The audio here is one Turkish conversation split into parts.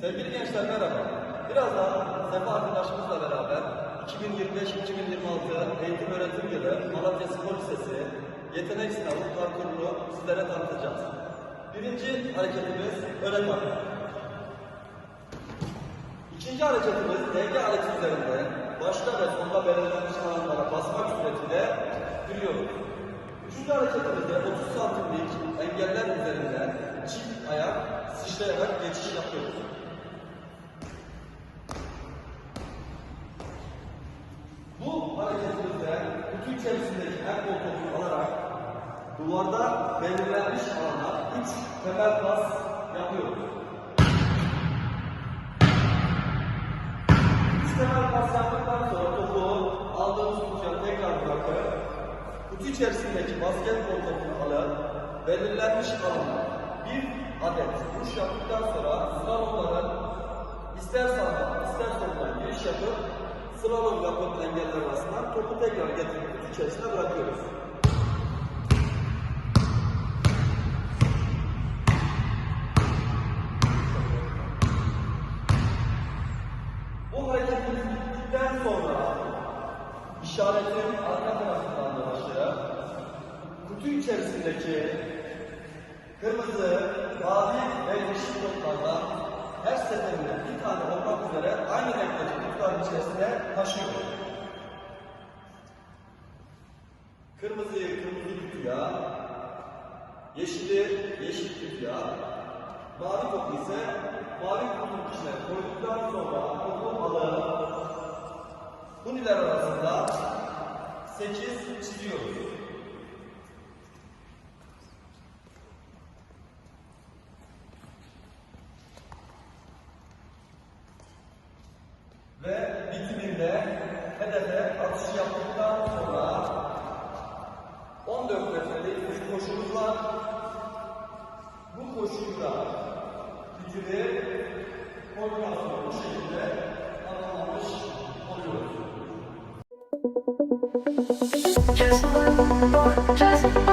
Sevgili gençler merhaba. Birazdan Sefa arkadaşımızla beraber 2025-2026 eğitim öğretim yılı Malatya Spor Lisesi yetenek sınavı parkurunu sizlere tanıtacağız. Birinci hareketimiz parkur. İkinci hareketimiz denge aleti üzerinde başta ve sonda belirlenmiş alanlara basmak suretiyle yürüyoruz. Üçüncü hareketimizde 30 santimlik engeller üzerinden çift ayak sıçrayarak geçiş yapıyoruz. Bu hareketimizde kutu içerisindeki el kol topunu alarak duvarda belirlenmiş alana 3 temel pas yapıyoruz. Üç temel pas yaptıktan sonra topu aldığımız kutuya tekrar bırakıp kutu içerisindeki basketbol topunu alıp belirlenmiş alana bir adet vuruş yaptıktan sonra slalomların ister sağdan ister soldan giriş yapıp slalom yapıp engeller arasından topu tekrar getirip içerisine bırakıyoruz. Bu hareketimiz bittikten sonra işaretin arka tarafından dolaşarak kutu içerisindeki kırmızı, mavi ve yeşil notlardan taşıyoruz. Kırmızıyı kırmızı kutuya, yeşili yeşil kutuya, mavi topu ise mavi kutunun içine koyduktan sonra topu alıp Huniler arasında 8 çiziyoruz. Bitiminde hedefe atış yaptıktan sonra 14 metrelik bir koşumuz var. Bu koşuyu da bitirip koordinasyonu bu şekilde tamamlamış oluyoruz. Just just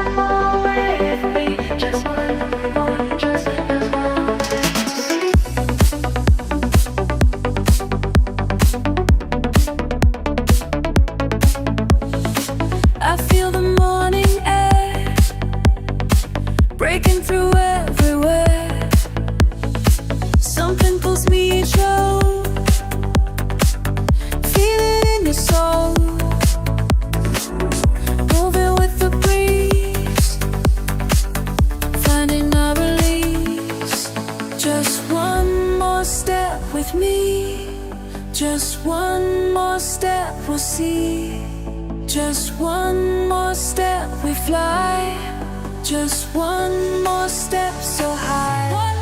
with me. Just one more step we'll see. Just one more step we fly. Just one more step so high.